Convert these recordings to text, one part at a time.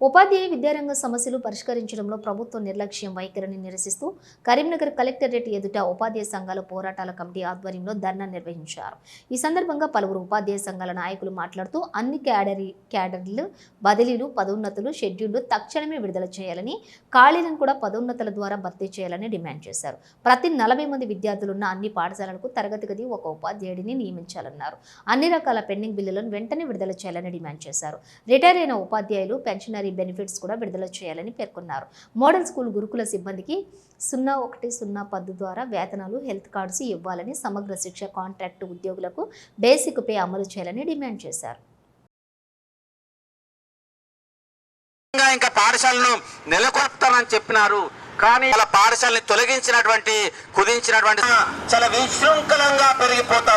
ఉపాధ్యాయ విద్యారంగ సమస్యలు పరిష్కరించడంలో ప్రభుత్వ నిర్లక్ష్యం వైఖరిని నిరసిస్తూ కరీంనగర్ కలెక్టరేట్ ఎదుట ఉపాధ్యాయ సంఘాల పోరాటాల కమిటీ ఆధ్వర్యంలో ధర్నా నిర్వహించారు. ఈ సందర్భంగా పలువురు ఉపాధ్యాయ సంఘాల నాయకులు మాట్లాడుతూ అన్ని క్యాడరీ క్యాడర్లు బదిలీలు పదోన్నతులు షెడ్యూళ్ళు తక్షణమే విడుదల చేయాలని ఖాళీలను కూడా పదోన్నతుల ద్వారా భర్తీ చేయాలని డిమాండ్ చేశారు. ప్రతి నలభై మంది విద్యార్థులున్న అన్ని పాఠశాలలకు తరగతి గది ఒక ఉపాధ్యాయుడిని నియమించాలన్నారు. అన్ని రకాల పెండింగ్ బిల్లులను వెంటనే విడుదల చేయాలని డిమాండ్ చేశారు. రిటైర్ అయిన ఉపాధ్యాయులు పెన్షనరీ బెనిఫిట్స్ కూడా విడుదల చేయాలని పేర్కొన్నారు. మోడల్ స్కూల్ గురుకుల సిబ్బందికి సున్నా ఒకటి సున్నా పద్దు ద్వారా వేతనాలు హెల్త్ కార్డ్స్ ఇవ్వాలని సమగ్ర శిక్ష కాంట్రాక్ట్ ఉద్యోగులకు బేసిక్ పే అమలు చేయాలని డిమాండ్ చేశారు. ఇంకా పాఠశాలను నెలకొల్పుతానని చెప్పినారు. కానీ వాళ్ళ పాఠశాలని తొలగించినటువంటి కుదించినటువంటి చాలా విశృంఖలంగా పెరిగిపోతా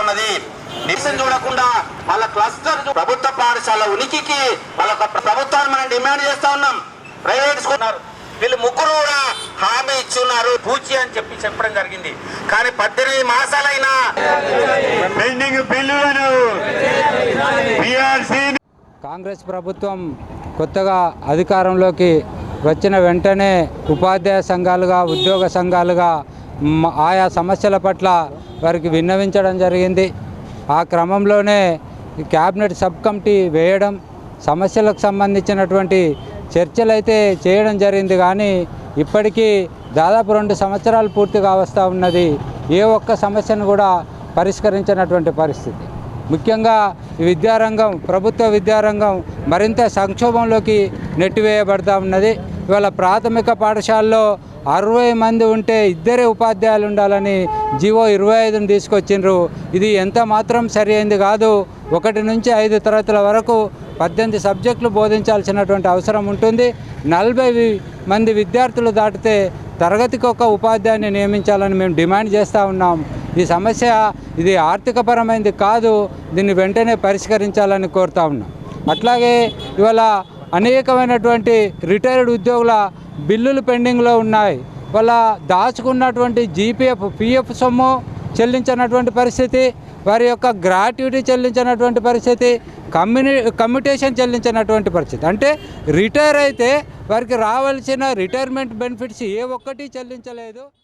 నిరసన చూడకుండా వాళ్ళ క్లస్టర్ ప్రభుత్వ పాఠశాల ఉనికికి వాళ్ళ ప్రభుత్వాన్ని మనం డిమాండ్ చేస్తా ఉన్నాం. ప్రైవేట్ స్కూల్ ఉన్నారు. వీళ్ళు ముగ్గురు కూడా హామీ ఇచ్చున్నారు. పూచి అని చెప్పి చెప్పడం జరిగింది. కానీ పద్దెనిమిది మాసాలైనా పెండింగ్ బిల్లులను కాంగ్రెస్ ప్రభుత్వం కొత్తగా అధికారంలోకి వచ్చిన వెంటనే ఉపాధ్యాయ సంఘాలుగా ఉద్యోగ సంఘాలుగా ఆయా సమస్యల పట్ల వారికి విన్నవించడం జరిగింది. ఆ క్రమంలోనే క్యాబినెట్ సబ్ కమిటీ వేయడం సమస్యలకు సంబంధించినటువంటి చర్చలు అయితే చేయడం జరిగింది. కానీ ఇప్పటికీ దాదాపు రెండు సంవత్సరాలు పూర్తిగా వస్తూ ఉన్నది. ఏ ఒక్క సమస్యను కూడా పరిష్కరించినటువంటి పరిస్థితి. ముఖ్యంగా ఈ విద్యారంగం ప్రభుత్వ విద్యారంగం మరింత సంక్షోభంలోకి నెట్టివేయబడతా ఉన్నది. ఇవాళ ప్రాథమిక పాఠశాలలో అరవై మంది ఉంటే ఇద్దరే ఉపాధ్యాయులు ఉండాలని జీవో ఇరవై ఐదును తీసుకొచ్చిండ్రు. ఇది ఎంత మాత్రం సరి అయింది కాదు. ఒకటి నుంచి ఐదు తరగతుల వరకు పద్దెనిమిది సబ్జెక్టులు బోధించాల్సినటువంటి అవసరం ఉంటుంది. నలభై మంది విద్యార్థులు దాటితే తరగతికి ఒక ఉపాధ్యాయుని నియమించాలని మేము డిమాండ్ చేస్తూ ఉన్నాం. ఈ సమస్య ఇది ఆర్థికపరమైనది కాదు. దీన్ని వెంటనే పరిష్కరించాలని కోరుతా ఉన్నాం. అట్లాగే ఇవాళ అనేకమైనటువంటి రిటైర్డ్ ఉద్యోగుల బిల్లులు పెండింగ్లో ఉన్నాయి. వాళ్ళ దాచుకున్నటువంటి జీపీఎఫ్ పిఎఫ్ సొమ్ము చెల్లించినటువంటి పరిస్థితి వారి యొక్క గ్రాట్యుటీ చెల్లించినటువంటి పరిస్థితి కమ్యూని కమ్యూటేషన్ చెల్లించినటువంటి పరిస్థితి. అంటే రిటైర్ అయితే వారికి రావాల్సిన రిటైర్మెంట్ బెనిఫిట్స్ ఏ ఒక్కటి చెల్లించలేదు.